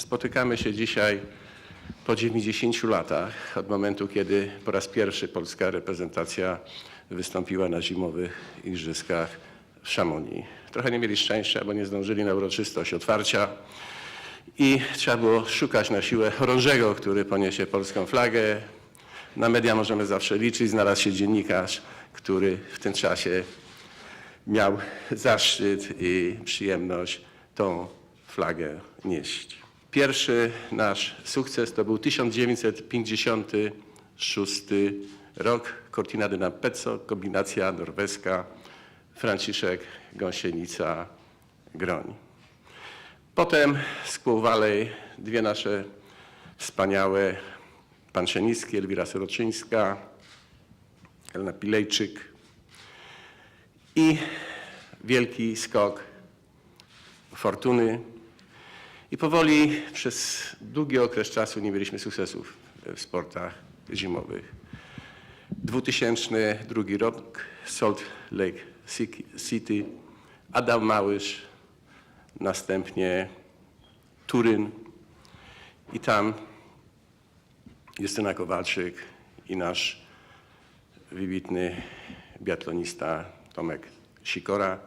Spotykamy się dzisiaj po 90 latach od momentu, kiedy po raz pierwszy polska reprezentacja wystąpiła na zimowych igrzyskach w Szamonii. Trochę nie mieli szczęścia, bo nie zdążyli na uroczystość otwarcia i trzeba było szukać na siłę chorążego, który poniesie polską flagę. Na media możemy zawsze liczyć. Znalazł się dziennikarz, który w tym czasie miał zaszczyt i przyjemność tą flagę nieść. Pierwszy nasz sukces to był 1956 rok. Cortina de Nampezzo, kombinacja norweska, Franciszek Gąsienica, Groń. Potem Squaw Valley, dwie nasze wspaniałe, pan Szenicki, Elwira Soroczyńska, Elena Pilejczyk i wielki skok fortuny. I powoli przez długi okres czasu nie mieliśmy sukcesów w sportach zimowych. 2002 rok, Salt Lake City, Adam Małysz, następnie Turyn i tam Justyna Kowalczyk i nasz wybitny biatlonista Tomek Sikora.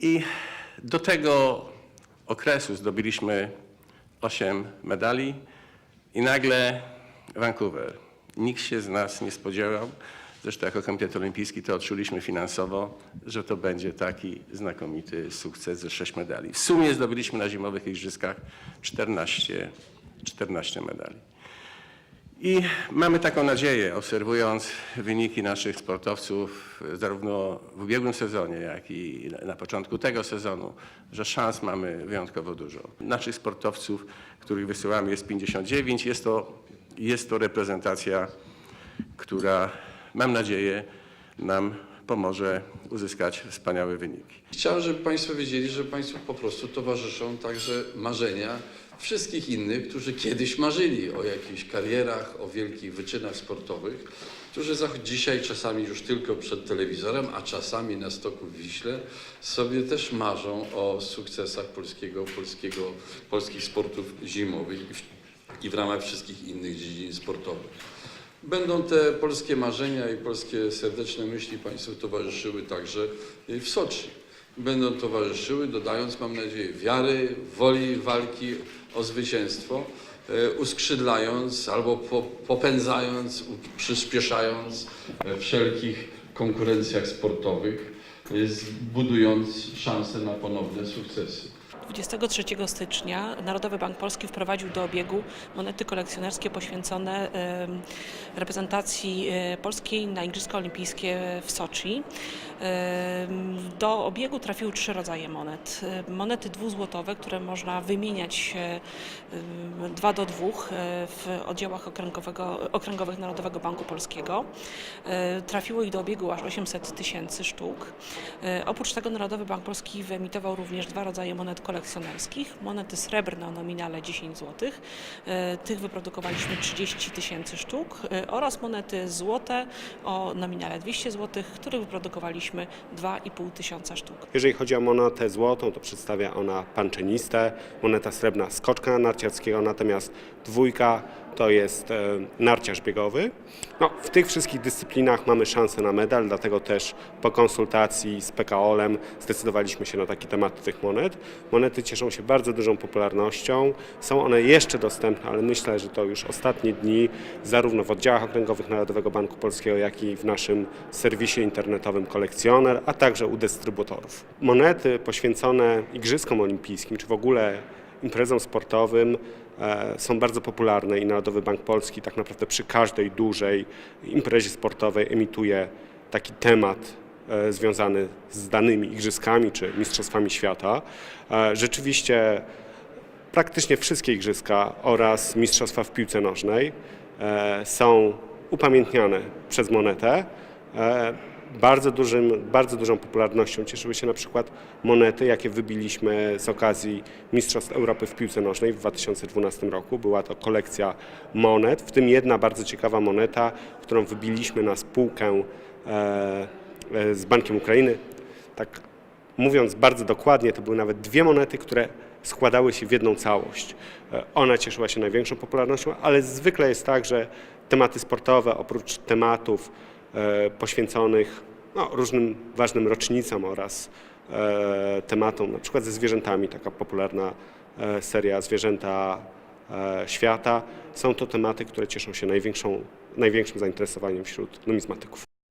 I do tego okresu zdobyliśmy 8 medali i nagle Vancouver. Nikt się z nas nie spodziewał, zresztą jako Komitet Olimpijski to odczuliśmy finansowo, że to będzie taki znakomity sukces ze 6 medali. W sumie zdobyliśmy na zimowych igrzyskach 14, 14 medali. I mamy taką nadzieję, obserwując wyniki naszych sportowców, zarówno w ubiegłym sezonie, jak i na początku tego sezonu, że szans mamy wyjątkowo dużo. Naszych sportowców, których wysyłamy, jest 59. Jest to, jest to reprezentacja, która, mam nadzieję, nam pomoże uzyskać wspaniałe wyniki. Chciałem, żeby Państwo wiedzieli, że Państwu po prostu towarzyszą także marzenia wszystkich innych, którzy kiedyś marzyli o jakichś karierach, o wielkich wyczynach sportowych, którzy dzisiaj czasami już tylko przed telewizorem, a czasami na stoku w Wiśle sobie też marzą o sukcesach polskiego, polskiego, polskich sportów zimowych i w, i w ramach wszystkich innych dziedzin sportowych. Będą te polskie marzenia i polskie serdeczne myśli Państwu towarzyszyły także w Soczi. Będą towarzyszyły, dodając, mam nadzieję, wiary, woli walki o zwycięstwo, e, uskrzydlając albo po, popędzając, przyspieszając wszelkich konkurencjach sportowych, e, budując szanse na ponowne sukcesy. 23 stycznia Narodowy Bank Polski wprowadził do obiegu monety kolekcjonerskie poświęcone reprezentacji e, polskiej na Igrzyska Olimpijskie w Soczi. Do obiegu trafiły trzy rodzaje monet. E, Monety dwuzłotowe, które można wymieniać dwa do dwóch e, w oddziałach okręgowego, okręgowych Narodowego Banku Polskiego. Trafiło ich do obiegu aż 800 tysięcy sztuk. Oprócz tego Narodowy Bank Polski wyemitował również dwa rodzaje monet kolekcjonerskich. Monety srebrne o nominale 10 zł. Tych wyprodukowaliśmy 30 tysięcy sztuk e, oraz monety złote o nominale 200 zł, których wyprodukowaliśmy 2,5 tysiąca sztuk. Jeżeli chodzi o monetę złotą, to przedstawia ona panczenistę, moneta srebrna skoczka narciarskiego, natomiast dwójka to jest e, narciarz biegowy. No, w tych wszystkich dyscyplinach mamy szansę na medal, dlatego też po konsultacji z PKOL-em zdecydowaliśmy się na taki temat tych monet. Monety cieszą się bardzo dużą popularnością, są one jeszcze dostępne, ale myślę, że to już ostatnie dni, zarówno w oddziałach okręgowych Narodowego Banku Polskiego, jak i w naszym serwisie internetowym Kolekcjoner, a także u dystrybutorów. Monety poświęcone Igrzyskom Olimpijskim, czy w ogóle imprezom sportowym są bardzo popularne i Narodowy Bank Polski tak naprawdę przy każdej dużej imprezie sportowej emituje taki temat e, związany z danymi igrzyskami czy mistrzostwami świata. E, Rzeczywiście praktycznie wszystkie igrzyska oraz mistrzostwa w piłce nożnej e, są upamiętniane przez monetę. Bardzo, dużym, bardzo dużą popularnością cieszyły się na przykład monety, jakie wybiliśmy z okazji Mistrzostw Europy w piłce nożnej w 2012 roku. Była to kolekcja monet, w tym jedna bardzo ciekawa moneta, którą wybiliśmy na spółkę e, e, z Bankiem Ukrainy. Tak mówiąc bardzo dokładnie, to były nawet dwie monety, które składały się w jedną całość. E, Ona cieszyła się największą popularnością, ale zwykle jest tak, że tematy sportowe, oprócz tematów poświęconych no, różnym ważnym rocznicom oraz e, tematom, na przykład ze zwierzętami, taka popularna e, seria Zwierzęta e, Świata, są to tematy, które cieszą się największą, największym zainteresowaniem wśród numizmatyków.